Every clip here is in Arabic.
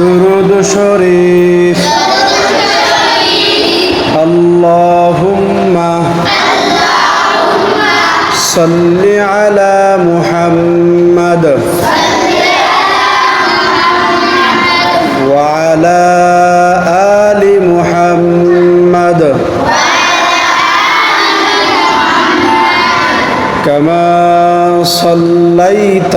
درود شريف اللهم صل على محمد وعلى آل محمد كما صليت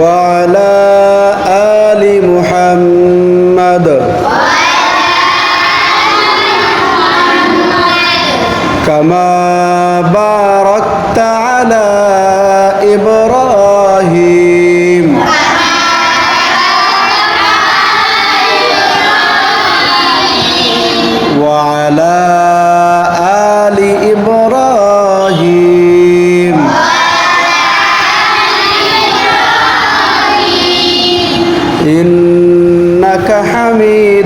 وعلى آل محمد. كما باركت على إبراهيم. وعلى إنك حميد